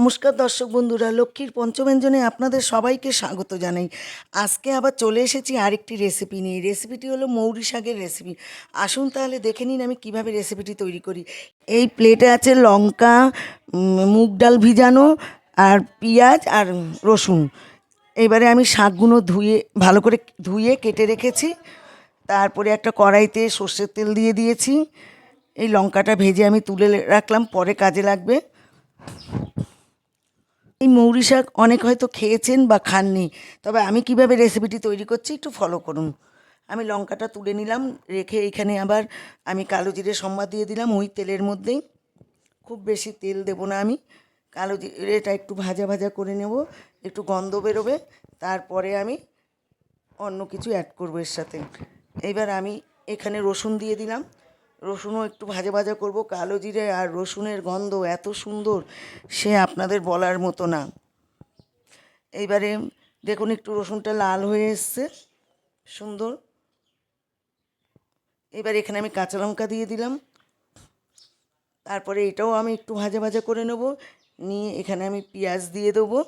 নমস্কার দর্শক বন্ধুরা, লক্ষ্মীর পঞ্চব্যঞ্জনে আপনাদের সবাইকে স্বাগত জানাই। আজকে আবার চলে এসেছি আরেকটি রেসিপি নিয়ে। রেসিপিটি হলো মৌরি শাকের রেসিপি আসুন তাহলে দেখে নিন আমি কীভাবে রেসিপিটি তৈরি করি। এই প্লেটে আছে লঙ্কা মুগ ডাল ভিজানো, আর পেঁয়াজ আর রসুন। এবারে আমি শাকগুলো ধুয়ে, ভালো করে ধুয়ে কেটে রেখেছি। তারপরে একটা কড়াইতে সর্ষের তেল দিয়ে দিয়েছি। এই লঙ্কাটা ভেজে আমি তুলে রাখলাম, পরে কাজে লাগবে। এই মৌরি শাক অনেক হয়তো খেয়েছেন বা খাননি, তবে আমি কীভাবে রেসিপিটি তৈরি করছি একটু ফলো করুন। আমি লঙ্কাটা তুলে নিলাম, রেখে এখানে আবার আমি কালো জিরে সম্বাদ দিয়ে দিলাম ওই তেলের মধ্যেই খুব বেশি তেল দেবো না আমি, কালো জিরেটা একটু ভাজা ভাজা করে নেব, একটু গন্ধ বেরোবে, তারপরে আমি অন্য কিছু অ্যাড করব এর সাথে। এবার আমি এখানে রসুন দিয়ে দিলাম রসুনও একটু ভাজা ভাজা করব, কালো জিরে আর রসুনের গন্ধ এত সুন্দর, সে আপনাদের বলার মতো না। এইবারে দেখুন একটু রসুনটা লাল হয়ে এসছে, সুন্দর। এবার এখানে আমি কাঁচা লঙ্কা দিয়ে দিলাম। তারপরে এটাও আমি একটু ভাজা ভাজা করে নেব, নিয়ে এখানে আমি পেঁয়াজ দিয়ে দেবো।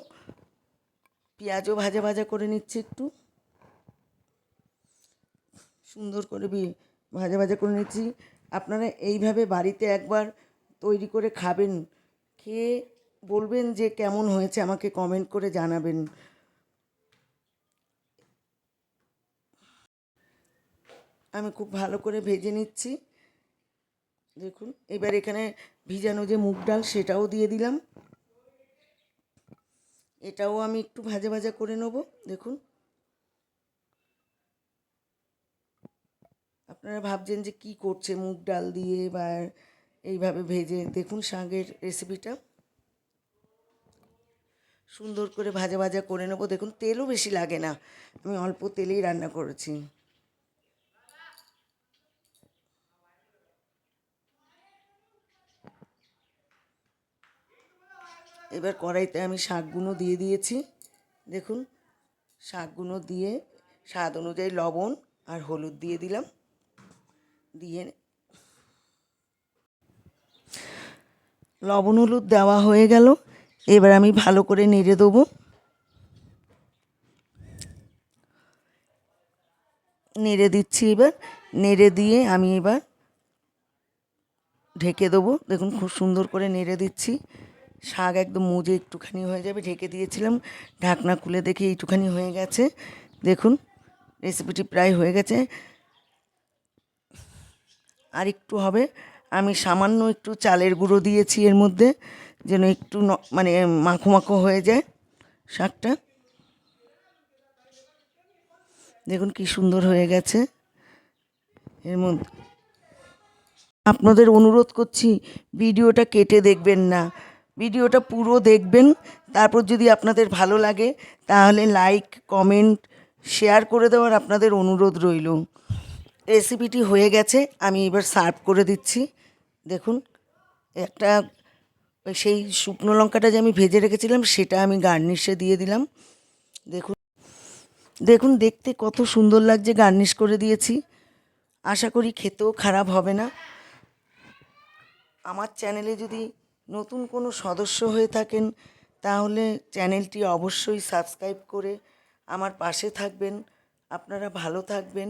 পেঁয়াজও ভাজা ভাজা করে নিচ্ছি একটু। সুন্দর করে ভাজা ভাজা করে নিচ্ছি। আপনারা এইভাবে বাড়িতে একবার তৈরি করে খাবেন। খেয়ে বলবেন যে কেমন হয়েছে আমাকে কমেন্ট করে জানাবেন। আমি খুব ভালো করে ভেজে নিচ্ছি। দেখুন, এবার এখানে ভিজানো যে মুগ ডাল সেটাও দিয়ে দিলাম। এটাও আমি একটু ভাজা ভাজা করে নেব। দেখুন আপনারা ভাবছেন যে কি করছে মুগ ডাল দিয়ে বা এইভাবে ভেজে, দেখুন শাকের রেসিপিটা সুন্দর করে ভাজা ভাজা করে নেব। দেখুন, তেলও বেশি লাগে না। আমি অল্প তেলেই রান্না করেছি। এবার কড়াইতে আমি শাকগুলো দিয়ে দিয়েছি। দেখুন, শাকগুলো দিয়ে স্বাদ অনুযায়ী লবণ আর হলুদ দিয়ে দিলাম। দিয়ে লবণ হলুদ দেওয়া হয়ে গেল। এবার আমি ভালো করে নেড়ে দেবো। নেড়ে দিচ্ছি এবার। নেড়ে দিয়ে আমি এবার ঢেকে দেবো। দেখুন খুব সুন্দর করে নেড়ে দিচ্ছি। শাক একদম মুজে একটুখানি হয়ে যাবে। ঢেকে দিয়েছিলাম। ঢাকনা খুলে দেখি একটুখানি হয়ে গেছে। দেখুন রেসিপিটি প্রায় হয়ে গেছে। আর একটু হবে। আমি সামান্য একটু চালের গুঁড়ো দিয়েছি এর মধ্যে, যেন একটু মানে মাখো মাখো হয়ে যায় শাকটা। দেখুন কি সুন্দর হয়ে গেছে এর মধ্যে। আপনাদের অনুরোধ করছি, ভিডিওটা কেটে দেখবেন না। ভিডিওটা পুরো দেখবেন, তারপর যদি আপনাদের ভালো লাগে, তাহলে লাইক, কমেন্ট, শেয়ার করে দেওয়ার আপনাদের অনুরোধ রইল। রেসিপিটি হয়ে গেছে, আমি এবার সার্ভ করে দিচ্ছি। দেখুন, একটা সেই শুকনো লঙ্কাটা যে আমি ভেজে রেখেছিলাম, সেটা আমি গার্নিশে দিয়ে দিলাম। দেখুন দেখুন, দেখতে কত সুন্দর লাগছে গার্নিশ করে দিয়েছি। আশা করি খেতেও খারাপ হবে না। আমার চ্যানেলে যদি নতুন কোনো সদস্য হয়ে থাকেন, তাহলে চ্যানেলটি অবশ্যই সাবস্ক্রাইব করে আমার পাশে থাকবেন। আপনারা ভালো থাকবেন।